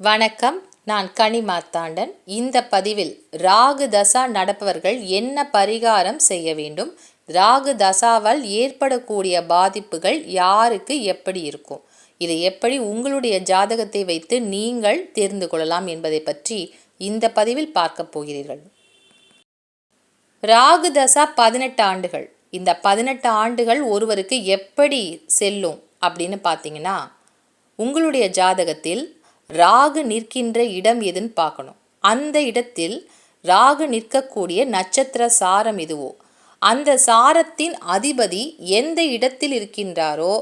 வணக்கம். நான் கனி மார்த்தாண்டன். இந்த பதிவில் ராகு தசா நடப்பவர்கள் என்ன பரிகாரம் செய்ய வேண்டும்? ராகு தசாவால் ஏற்படக்கூடிய பாதிப்புகள் யாருக்கு எப்படி இருக்கும்? இதை எப்படி உங்களுடைய ஜாதகத்தை வைத்து நீங்கள் தெரிந்து கொள்ளலாம் என்பதை பற்றி இந்த பதிவில் பார்க்க போகிறீர்கள். ராகு தசா பதினெட்டு ஆண்டுகள். இந்த பதினெட்டு ஆண்டுகள் ஒருவருக்கு எப்படி செல்லும் அப்படின்னு பார்த்தீங்கன்னா உங்களுடைய ஜாதகத்தில் ராகு நிற்கின்ற இடம் எதுன்னு பார்க்கணும். அந்த இடத்தில் ராகு நிற்கக்கூடிய நட்சத்திர சாரம் எதுவோ? அந்த சாரத்தின் அதிபதி எந்த இடத்தில் இருக்கின்றாரோ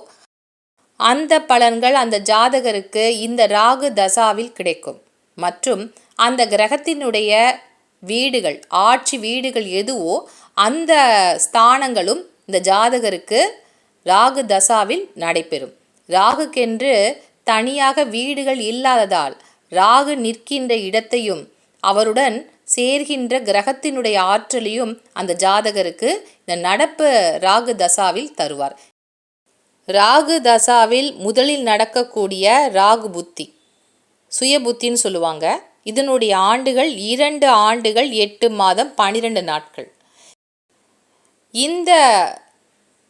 அந்த பலன்கள் அந்த ஜாதகருக்கு இந்த ராகு தசாவில் கிடைக்கும். மற்றும் அந்த கிரகத்தினுடைய வீடுகள் ஆட்சி வீடுகள் எதுவோ அந்த ஸ்தானங்களும் இந்த ஜாதகருக்கு ராகு தசாவில் நடைபெறும். ராகுக்கென்று தனியாக வீடுகள் இல்லாததால் ராகு நிற்கின்ற இடத்தையும் அவருடன் சேர்கின்ற கிரகத்தினுடைய ஆற்றலையும் அந்த ஜாதகருக்கு இந்த நடப்பு ராகு தசாவில் தருவார். ராகு தசாவில் முதலில் நடக்கக்கூடிய ராகு புத்தி சுய புத்தின்னு சொல்லுவாங்க. இதனுடைய ஆண்டுகள் இரண்டு ஆண்டுகள் எட்டு மாதம் பனிரெண்டு நாட்கள். இந்த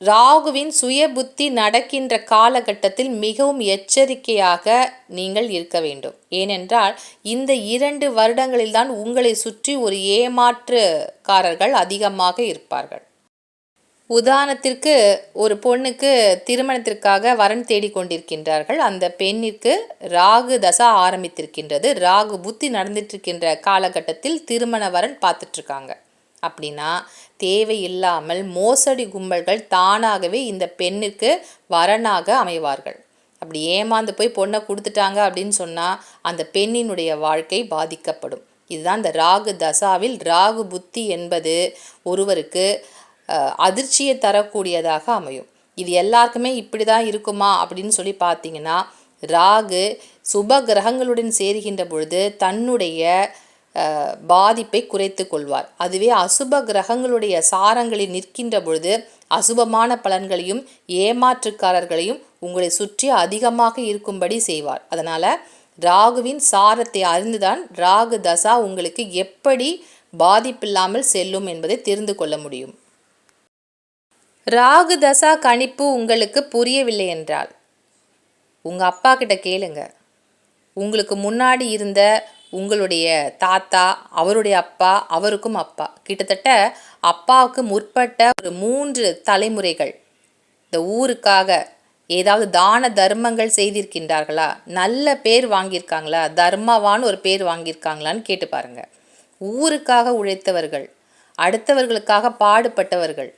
ராகுவின் சுய புத்தி நடக்கின்ற காலகட்டத்தில் மிகவும் எச்சரிக்கையாக நீங்கள் இருக்க வேண்டும். ஏனென்றால் இந்த இரண்டு வருடங்களில்தான் உங்களை சுற்றி ஒரு ஏமாற்றுக்காரர்கள் அதிகமாக இருப்பார்கள். உதாரணத்திற்கு ஒரு பொண்ணுக்கு திருமணத்திற்காக வரன் தேடிக்கொண்டிருக்கின்றார்கள் அந்த பெண்ணிற்கு ராகு தசா ஆரம்பித்திருக்கின்றது. ராகு புத்தி நடந்துட்டுருக்கின்ற காலகட்டத்தில் திருமண வரன் பார்த்துட்ருக்காங்க அப்படின்னா தேவையில்லாமல் மோசடி கும்பல்கள் தானாகவே இந்த பெண்ணுக்கு வரனாக அமைவார்கள். அப்படி ஏமாந்து போய் பொண்ணை கொடுத்துட்டாங்க அப்படின்னு சொன்னால் அந்த பெண்ணினுடைய வாழ்க்கை பாதிக்கப்படும். இதுதான் இந்த ராகு தசாவில் ராகு புத்தி என்பது ஒருவருக்கு அதிர்ச்சியை தரக்கூடியதாக அமையும். இது எல்லாருக்குமே இப்படி தான் இருக்குமா அப்படின்னு சொல்லி பார்த்தீங்கன்னா ராகு சுப கிரகங்களுடன் சேருகின்ற பொழுது தன்னுடைய பாதிப்பை குறைத்து கொள்வார். அதுவே அசுப கிரகங்களுடைய சாரங்களில் நிற்கின்ற பொழுது அசுபமான பலன்களையும் ஏமாற்றுக்காரர்களையும் உங்களை சுற்றி அதிகமாக இருக்கும்படி செய்வார். அதனால் ராகுவின் சாரத்தை அறிந்துதான் ராகு தசா உங்களுக்கு எப்படி பாதிப்பில்லாமல் செல்லும் என்பதை தெரிந்து கொள்ள முடியும். ராகு தசா கணிப்பு உங்களுக்கு புரியவில்லை என்றால் உங்கள் அப்பா கிட்ட கேளுங்க. உங்களுக்கு முன்னாடி இருந்த உங்களுடைய தாத்தா அவருடைய அப்பா அவருக்கும் அப்பா. கிட்டத்தட்ட அப்பாவுக்கு முற்பட்ட ஒரு மூன்று தலைமுறைகள். இந்த ஊருக்காக ஏதாவது தான தர்மங்கள் செய்திருக்கின்றார்களா? நல்ல பேர் வாங்கியிருக்காங்களா? தர்மவான்னு ஒரு பேர் வாங்கியிருக்காங்களான்னு கேட்டு பாருங்க. ஊருக்காக உழைத்தவர்கள் அடுத்தவர்களுக்காக பாடுபட்டவர்கள்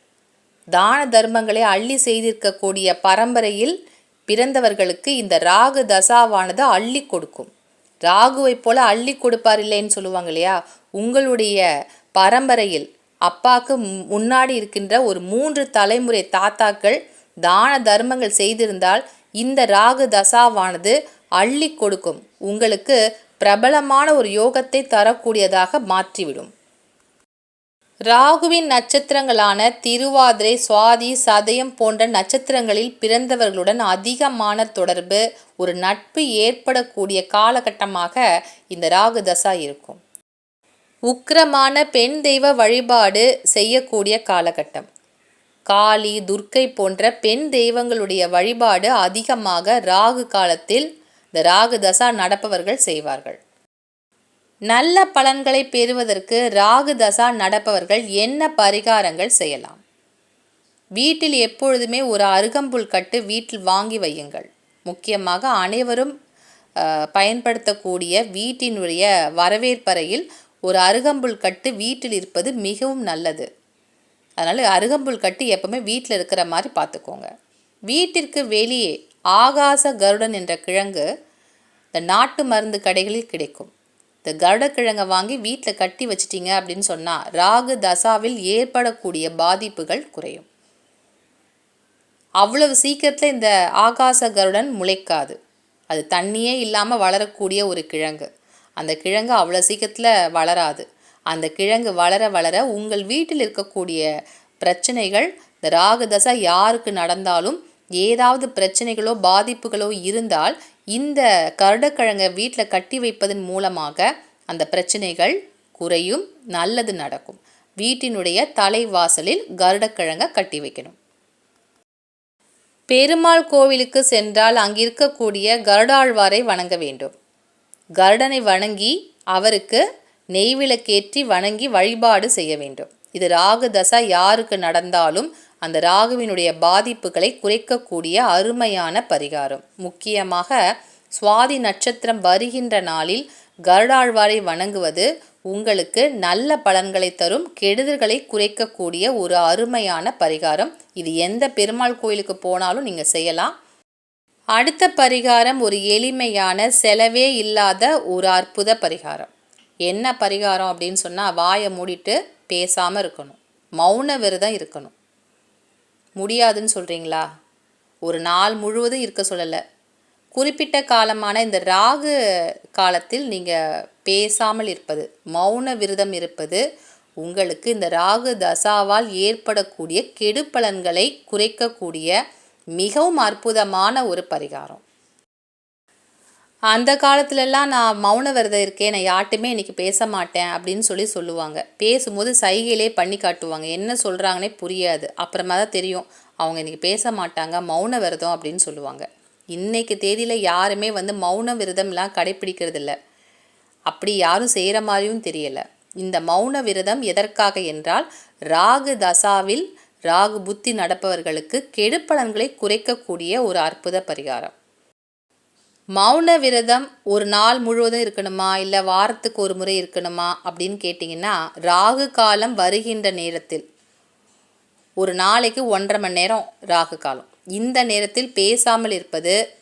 தான தர்மங்களை அள்ளி செய்திருக்கக்கூடிய பரம்பரையில் பிறந்தவர்களுக்கு இந்த ராகு தசாவானது அள்ளி கொடுக்கும். ராகுவை போல அள்ளி கொடுப்பார் இல்லைன்னு சொல்லுவாங்க இல்லையா? உங்களுடைய பரம்பரையில் அப்பாவுக்கு முன்னாடி இருக்கின்ற ஒரு மூன்று தலைமுறை தாத்தாக்கள் தான தர்மங்கள் செய்திருந்தால் இந்த ராகு தசாவானது அள்ளி கொடுக்கும். உங்களுக்கு பிரபலமான ஒரு யோகத்தை தரக்கூடியதாக மாற்றிவிடும். ராகுவின் நட்சத்திரங்களான திருவாதிரை சுவாதி சதயம் போன்ற நட்சத்திரங்களில் பிறந்தவர்களுடன் அதிகமான தொடர்பு ஒரு நட்பு ஏற்படக்கூடிய காலகட்டமாக இந்த ராகு தசா இருக்கும். உக்கிரமான பெண் தெய்வ வழிபாடு செய்யக்கூடிய காலகட்டம். காளி துர்க்கை போன்ற பெண் தெய்வங்களுடைய வழிபாடு அதிகமாக ராகு காலத்தில் இந்த ராகு தசா நடப்பவர்கள் செய்வார்கள். நல்ல பலன்களை பெறுவதற்கு ராகு தசா நடப்பவர்கள் என்ன பரிகாரங்கள் செய்யலாம்? வீட்டில் எப்பொழுதுமே ஒரு அருகம்புல் கட்டு வீட்டில் வாங்கி வையுங்கள். முக்கியமாக அனைவரும் பயன்படுத்தக்கூடிய வீட்டினுடைய வரவேற்பறையில் ஒரு அருகம்புல் கட்டு வீட்டில் இருப்பது மிகவும் நல்லது. அதனால் அருகம்புல் கட்டு எப்பவுமே வீட்டில் இருக்கிற மாதிரி பார்த்துக்கோங்க. வீட்டிற்கு வெளியே ஆகாச கருடன் என்ற கிழங்கு இந்த நாட்டு மருந்து கடைகளில் கிடைக்கும். இந்த கருடக்கிழங்கை வாங்கி வீட்டில் கட்டி வச்சிட்டிங்க அப்படின்னு சொன்னால் ராகு தசாவில் ஏற்படக்கூடிய பாதிப்புகள் குறையும். அவ்வளவு சீக்கிரத்தில் இந்த ஆகாச கருடன் முளைக்காது. அது தண்ணியே இல்லாமல் வளரக்கூடிய ஒரு கிழங்கு. அந்த கிழங்கு அவ்வளோ சீக்கிரத்தில் வளராது. அந்த கிழங்கு வளர வளர உங்கள் வீட்டில் இருக்கக்கூடிய பிரச்சனைகள் இந்த ராகு தசை யாருக்கு நடந்தாலும் ஏதாவது பிரச்சனைகளோ பாதிப்புகளோ இருந்தால் இந்த கருடக்கிழங்கை வீட்டில் கட்டி வைப்பதன் மூலமாக அந்த பிரச்சனைகள் குறையும் நல்லது நடக்கும். வீட்டினுடைய தலைவாசலில் கருடக்கிழங்கை கட்டி வைக்கணும். பெருமாள் கோவிலுக்கு சென்றால் அங்கிருக்கக்கூடிய கருடாழ்வாரை வணங்க வேண்டும். கருடனை வணங்கி அவருக்கு நெய்விளக்கேற்றி வணங்கி வழிபாடு செய்ய வேண்டும். இது ராகு தசா யாருக்கு நடந்தாலும் அந்த ராகுவினுடைய பாதிப்புகளை குறைக்கக்கூடிய அருமையான பரிகாரம். முக்கியமாக சுவாதி நட்சத்திரம் வருகின்ற நாளில் கருடாழ்வாரை வணங்குவது உங்களுக்கு நல்ல பலன்களை தரும் கெடுதல்களை குறைக்கக்கூடிய ஒரு அருமையான பரிகாரம். இது எந்த பெருமாள் கோயிலுக்கு போனாலும் நீங்கள் செய்யலாம். அடுத்த பரிகாரம் ஒரு எளிமையான செலவே இல்லாத ஒரு அற்புத பரிகாரம். என்ன பரிகாரம் அப்படின்னு சொன்னால் வாயை மூடிட்டு பேசாமல் இருக்கணும். மௌன விரதம் இருக்கணும். முடியாதுன்னு சொல்கிறீங்களா ஒரு நாள் முழுவதும் இருக்க சொல்லலை. குறிப்பிட்ட காலமான இந்த ராகு காலத்தில் நீங்கள் பேசாமல் இருப்பது மௌன விரதம் இருப்பது உங்களுக்கு இந்த ராகு தசாவால் ஏற்படக்கூடிய கெடுப்பலன்களை குறைக்கக்கூடிய மிகவும் அற்புதமான ஒரு பரிகாரம். அந்த காலத்துலலாம் நான் மௌன விரதம் இருக்கேன் நான் யார்ட்டுமே இன்றைக்கி பேச மாட்டேன் அப்படின்னு சொல்லி சொல்லுவாங்க. பேசும்போது சைகையிலே பண்ணி காட்டுவாங்க. என்ன சொல்கிறாங்கன்னே புரியாது. அப்புறமா தான் தெரியும். அவங்க இன்றைக்கி பேச மாட்டாங்க. மௌன விரதம் அப்படின்னு சொல்லுவாங்க. இன்றைக்கு தேதியில் யாருமே வந்து மௌன விரதம்லாம் கடைப்பிடிக்கிறதில்ல. அப்படி யாரும் செய்கிற மாதிரியும் தெரியலை. இந்த மௌன விரதம் எதற்காக என்றால் ராகு தசாவில் ராகு புத்தி நடப்பவர்களுக்கு கெடுப்பலன்களை குறைக்கக்கூடிய ஒரு அற்புத பரிகாரம். மௌன விரதம் ஒரு நாள் முழுவதும் இருக்கணுமா? இல்லை வாரத்துக்கு ஒரு முறை இருக்கணுமா? அப்படின்னு கேட்டிங்கன்னா ராகு காலம் வருகின்ற நேரத்தில். ஒரு நாளைக்கு ஒன்றரை மணி நேரம் ராகு காலம். இந்த நேரத்தில் பேசாமல் இருப்பது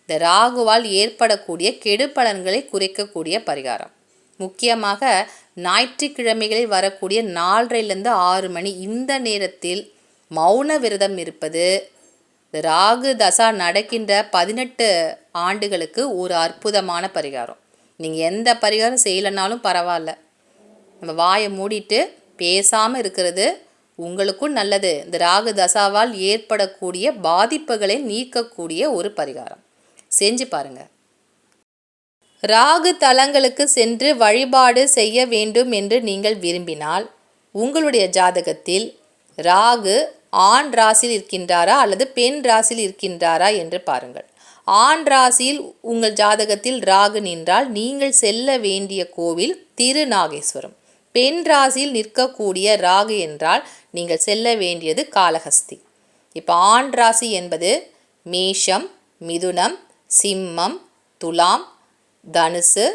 இந்த ராகுவால் ஏற்படக்கூடிய கெடுபலன்களை குறைக்கக்கூடிய பரிகாரம். முக்கியமாக ஞாயிற்றுக்கிழமைகளில் வரக்கூடிய நாலரைலேருந்து ஆறு மணி இந்த நேரத்தில் மௌன விரதம் இருப்பது ராகு தசா நடக்கின்ற பதினெட்டு ஆண்டுகளுக்கு ஒரு அற்புதமான பரிகாரம். நீங்கள் எந்த பரிகாரம் செய்யலைனாலும் பரவாயில்ல. நம்ம வாயை மூடிட்டு பேசாமல் இருக்கிறது உங்களுக்கும் நல்லது. இந்த ராகு தசாவால் ஏற்படக்கூடிய பாதிப்புகளை நீக்கக்கூடிய ஒரு பரிகாரம். செஞ்சு பாருங்க. ராகு தலங்களுக்கு சென்று வழிபாடு செய்ய வேண்டும் என்று நீங்கள் விரும்பினால் உங்களுடைய ஜாதகத்தில் ராகு ஆண் ராசியில் இருக்கின்றாரா அல்லது பெண் ராசியில் இருக்கின்றாரா என்று பாருங்கள். ஆண் ராசியில் உங்கள் ஜாதகத்தில் ராகு நின்றால் நீங்கள் செல்ல வேண்டிய கோவில் திருநாகேஸ்வரம். பெண் ராசியில் நிற்கக்கூடிய ராகு என்றால் நீங்கள் செல்ல வேண்டியது காலஹஸ்தி. இப்போ ஆண் ராசி என்பது மேஷம் மிதுனம் சிம்மம் துலாம் தனுசு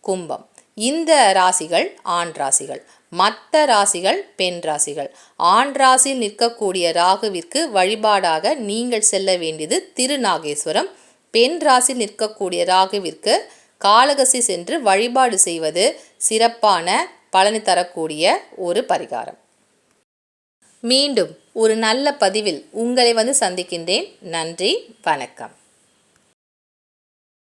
கும்பம். இந்த ராசிகள் ஆண் ராசிகள். மற்ற ராசிகள் பெண் ராசிகள். ஆண் ராசியில் நிற்கக்கூடிய ராகுவிற்கு வழிபாடாக நீங்கள் செல்ல வேண்டியது திருநாகேஸ்வரம். பெண் ராசியில் நிற்கக்கூடிய ராகுவிற்கு காலகசி சென்று வழிபாடு செய்வது சிறப்பான பலனை தரக்கூடிய ஒரு பரிகாரம். மீண்டும் ஒரு நல்ல பதிவில் உங்களை வந்து சந்திக்கின்றேன். நன்றி வணக்கம்.